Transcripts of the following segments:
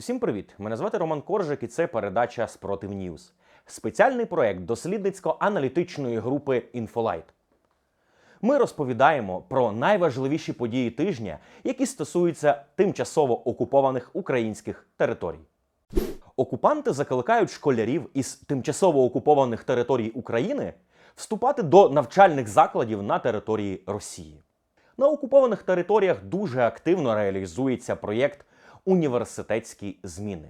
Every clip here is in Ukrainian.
Усім привіт! Мене звати Роман Коржик і це передача Спротив Ньюз. Спеціальний проект дослідницько-аналітичної групи Інфолайт. Ми розповідаємо про найважливіші події тижня, які стосуються тимчасово окупованих українських територій. Окупанти закликають школярів із тимчасово окупованих територій України вступати до навчальних закладів на території Росії. На окупованих територіях дуже активно реалізується проєкт Університетські зміни.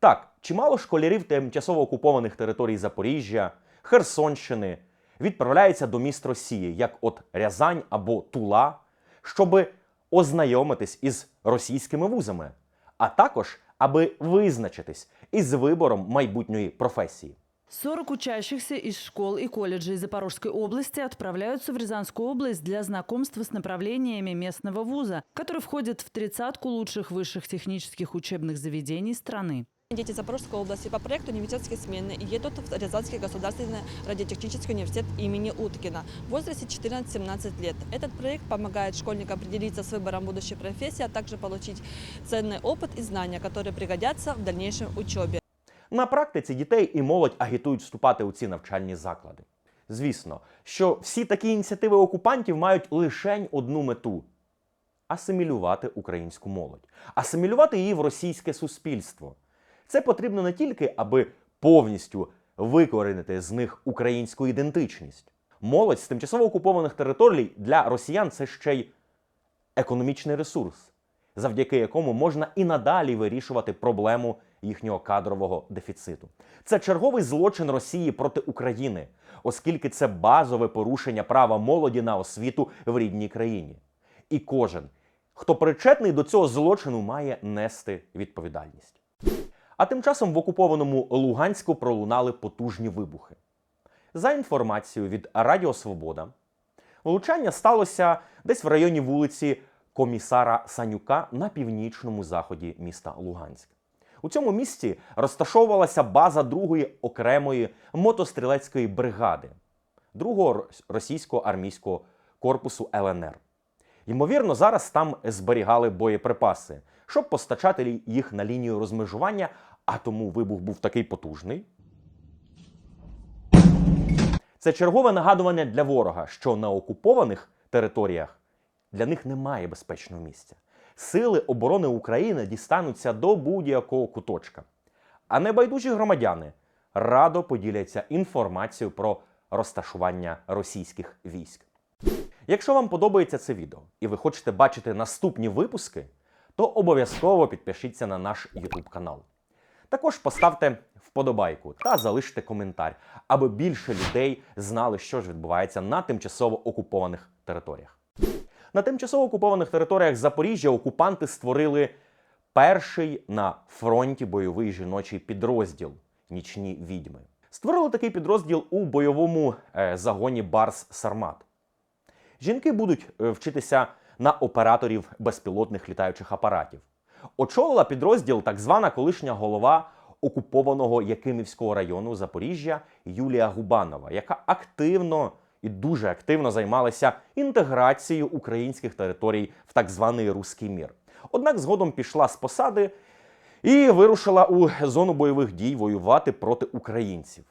Так, чимало школярів тимчасово окупованих територій Запоріжжя, Херсонщини відправляється до міст Росії, як от Рязань або Тула, щоби ознайомитись із російськими вузами, а також аби визначитись із вибором майбутньої професії. 40 учащихся из школ и колледжей Запорожской области отправляются в Рязанскую область для знакомства с направлениями местного вуза, который входит в тридцатку лучших высших технических учебных заведений страны. Дети Запорожской области по проекту «Университетские смены» едут в Рязанский государственный радиотехнический университет имени Уткина в возрасте 14-17 лет. Этот проект помогает школьникам определиться с выбором будущей профессии, а также получить ценный опыт и знания, которые пригодятся в дальнейшей учебе. На практиці дітей і молодь агітують вступати у ці навчальні заклади. Звісно, що всі такі ініціативи окупантів мають лише одну мету асимілювати українську молодь, асимілювати її в російське суспільство. Це потрібно не тільки, аби повністю викорінити з них українську ідентичність. Молодь з тимчасово окупованих територій для росіян це ще й економічний ресурс, завдяки якому можна і надалі вирішувати проблему їхнього кадрового дефіциту. Це черговий злочин Росії проти України, оскільки це базове порушення права молоді на освіту в рідній країні. І кожен, хто причетний до цього злочину, має нести відповідальність. А тим часом в окупованому Луганську пролунали потужні вибухи. За інформацією від Радіо Свобода, влучання сталося десь в районі вулиці Комісара Санюка на північному заході міста Луганськ. У цьому місці розташовувалася база другої окремої мотострілецької бригади, другого ро- російського армійського корпусу ЛНР. Ймовірно, зараз там зберігали боєприпаси, щоб постачати їх на лінію розмежування, а тому вибух був такий потужний. Це чергове нагадування для ворога, що на окупованих територіях для них немає безпечного місця. Сили оборони України дістануться до будь-якого куточка. А небайдужі громадяни радо поділяться інформацією про розташування російських військ. Якщо вам подобається це відео і ви хочете бачити наступні випуски, то обов'язково підпишіться на наш YouTube канал. Також поставте вподобайку та залиште коментар, аби більше людей знали, що ж відбувається на тимчасово окупованих територіях. На тимчасово окупованих територіях Запоріжжя окупанти створили перший на фронті бойовий жіночий підрозділ Нічні відьми. Створили такий підрозділ у бойовому е, загоні Барс Сармат. Жінки будуть е, вчитися на операторів безпілотних літаючих апаратів. Очолила підрозділ так звана колишня голова окупованого Якимівського району Запоріжжя Юлія Губанова, яка активно і дуже активно займалася інтеграцією українських територій в так званий руський мір. Однак згодом пішла з посади і вирушила у зону бойових дій воювати проти українців.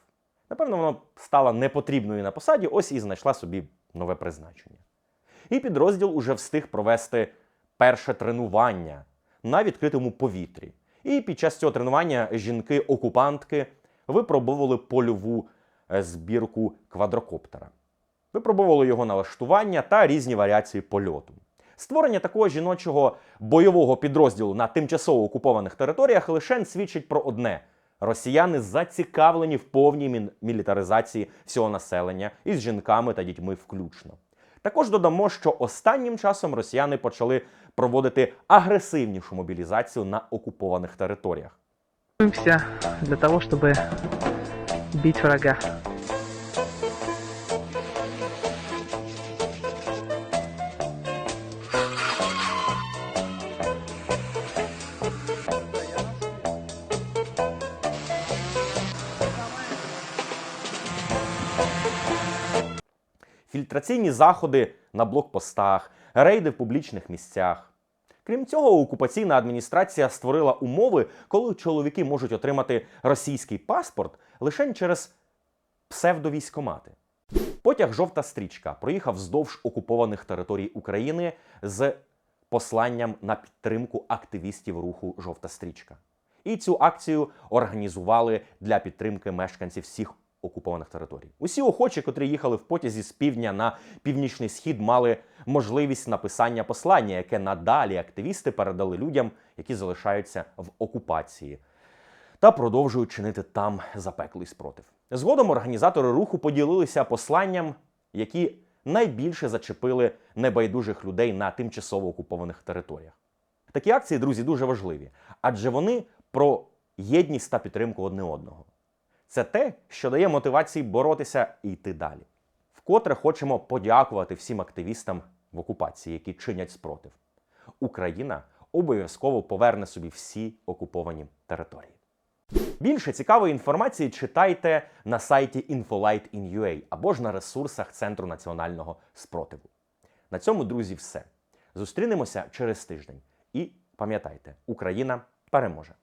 Напевно, вона стала непотрібною на посаді, ось і знайшла собі нове призначення. І підрозділ уже встиг провести перше тренування на відкритому повітрі. І під час цього тренування жінки-окупантки випробовували польову е, збірку квадрокоптера. Випробовували його налаштування та різні варіації польоту. Створення такого жіночого бойового підрозділу на тимчасово окупованих територіях лише свідчить про одне: росіяни зацікавлені в повній мілітаризації всього населення із жінками та дітьми включно. Також додамо, що останнім часом росіяни почали проводити агресивнішу мобілізацію на окупованих територіях. Для того, чтобы бить врага. Фільтраційні заходи на блокпостах, рейди в публічних місцях. Крім цього, окупаційна адміністрація створила умови, коли чоловіки можуть отримати російський паспорт лише через псевдовійськомати. Потяг жовта стрічка проїхав вздовж окупованих територій України з посланням на підтримку активістів руху Жовта стрічка. І цю акцію організували для підтримки мешканців всіх окупованих територій. Усі охочі, котрі їхали в потязі з півдня на північний схід, мали можливість написання послання, яке надалі активісти передали людям, які залишаються в окупації та продовжують чинити там запеклий спротив. Згодом організатори руху поділилися посланням, які найбільше зачепили небайдужих людей на тимчасово окупованих територіях. Такі акції, друзі, дуже важливі, адже вони про єдність та підтримку одне одного. Це те, що дає мотивації боротися і йти далі. Вкотре хочемо подякувати всім активістам в окупації, які чинять спротив. Україна обов'язково поверне собі всі окуповані території. Більше цікавої інформації читайте на сайті Infolight.in.ua або ж на ресурсах Центру національного спротиву. На цьому, друзі, все. Зустрінемося через тиждень. І пам'ятайте, Україна переможе!